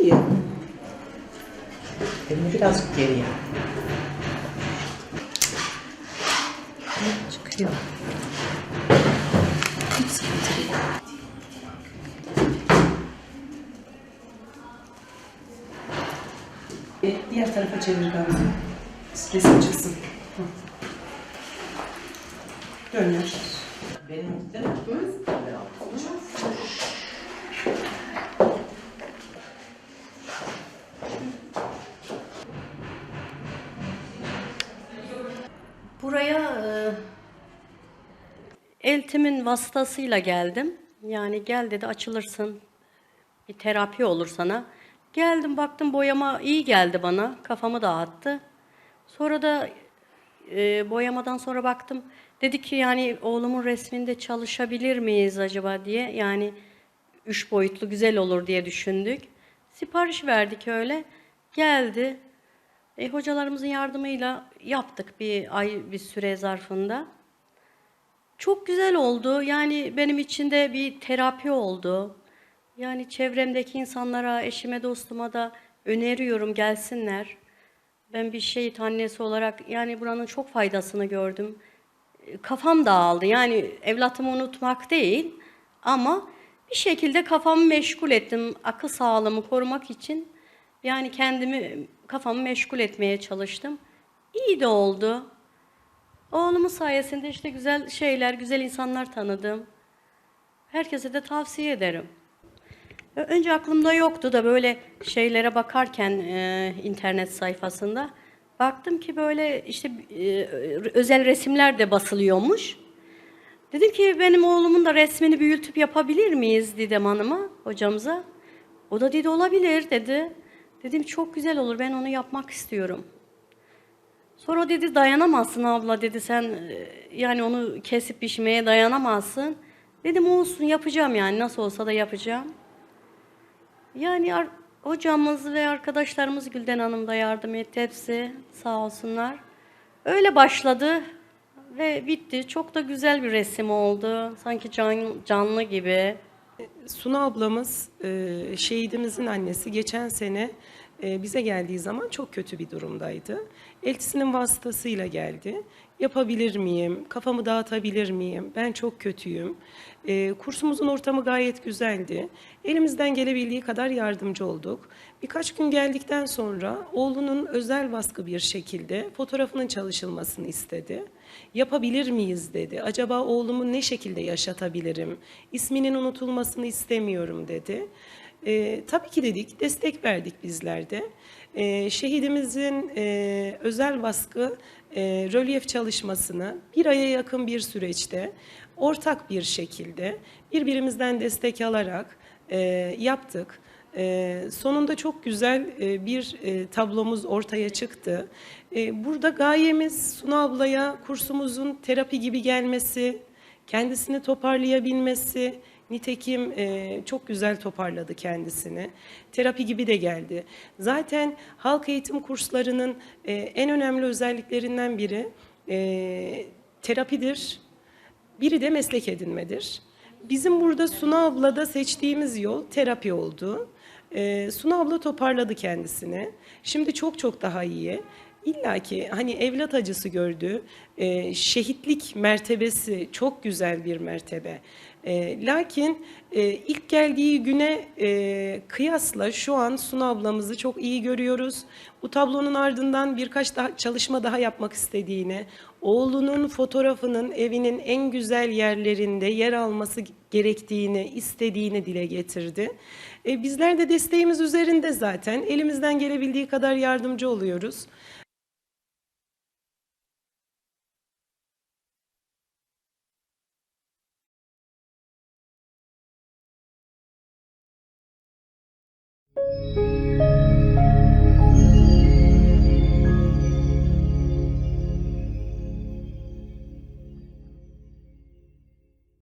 İyi. Elini birazcık geriye. Çıkıyor. Hiç sıkıntı değil. E, diğer tarafa çevir Gamze. Resim çıksın. Hı. Dön yaş. Benim de Buraya e, eltimin vasıtasıyla geldim. Yani gel dedi açılırsın. Bir terapi olur sana. Geldim baktım boyama iyi geldi bana. Kafamı dağıttı. Sonra da e, boyamadan sonra baktım. Dedi ki yani oğlumun resminde çalışabilir miyiz acaba diye. Yani üç boyutlu güzel olur diye düşündük. Sipariş verdik öyle. Geldi. E, hocalarımızın yardımıyla yaptık bir ay bir süre zarfında. Çok güzel oldu. Yani benim için de bir terapi oldu. Yani çevremdeki insanlara, eşime, dostuma da öneriyorum gelsinler. Ben bir şehit annesi olarak yani buranın çok faydasını gördüm. E, Kafam dağıldı. Yani evlatımı unutmak değil ama bir şekilde kafamı meşgul ettim. Akıl sağlığımı korumak için yani kendimi kafamı meşgul etmeye çalıştım. İyi de oldu. Oğlumun sayesinde işte güzel şeyler, güzel insanlar tanıdım. Herkese de tavsiye ederim. Önce aklımda yoktu da böyle şeylere bakarken e, internet sayfasında baktım ki böyle işte e, özel resimler de basılıyormuş. Dedim ki benim oğlumun da resmini büyütüp yapabilir miyiz Didem Hanım'a, hocamıza. O da dedi olabilir dedi. Dedim çok güzel olur ben onu yapmak istiyorum. Sonra dedi dayanamazsın abla dedi sen e, yani onu kesip biçmeye dayanamazsın. Dedim olsun yapacağım yani nasıl olsa da yapacağım. Yani hocamız ve arkadaşlarımız Gülden Hanım da yardım etti hepsi sağ olsunlar. Öyle başladı ve bitti. Çok da güzel bir resim oldu. Sanki can, canlı gibi. Suna ablamız şehidimizin annesi geçen sene e, bize geldiği zaman çok kötü bir durumdaydı. Eltisinin vasıtasıyla geldi. Yapabilir miyim? Kafamı dağıtabilir miyim? Ben çok kötüyüm. E, kursumuzun ortamı gayet güzeldi. Elimizden gelebildiği kadar yardımcı olduk. Birkaç gün geldikten sonra oğlunun özel baskı bir şekilde fotoğrafının çalışılmasını istedi. Yapabilir miyiz dedi. Acaba oğlumu ne şekilde yaşatabilirim? İsminin unutulmasını istemiyorum dedi. Ee, tabii ki dedik, destek verdik bizler de. Ee, şehidimizin e, özel baskı e, rölyef çalışmasını bir aya yakın bir süreçte ortak bir şekilde birbirimizden destek alarak e, yaptık. Ee, sonunda çok güzel e, bir e, tablomuz ortaya çıktı. E, burada gayemiz Suna ablaya kursumuzun terapi gibi gelmesi, kendisini toparlayabilmesi. Nitekim e, çok güzel toparladı kendisini. Terapi gibi de geldi. Zaten halk eğitim kurslarının e, en önemli özelliklerinden biri e, terapidir. Biri de meslek edinmedir. Bizim burada Suna ablada seçtiğimiz yol terapi oldu. Ee, Suna abla toparladı kendisini. Şimdi çok çok daha iyi. İlla ki hani evlat acısı gördü. Ee, şehitlik mertebesi çok güzel bir mertebe. Ee, lakin e, ilk geldiği güne e, kıyasla şu an Suna ablamızı çok iyi görüyoruz. Bu tablonun ardından birkaç daha çalışma daha yapmak istediğini, oğlunun fotoğrafının evinin en güzel yerlerinde yer alması gerektiğini, istediğini dile getirdi. E, bizler de desteğimiz üzerinde zaten elimizden gelebildiği kadar yardımcı oluyoruz. Música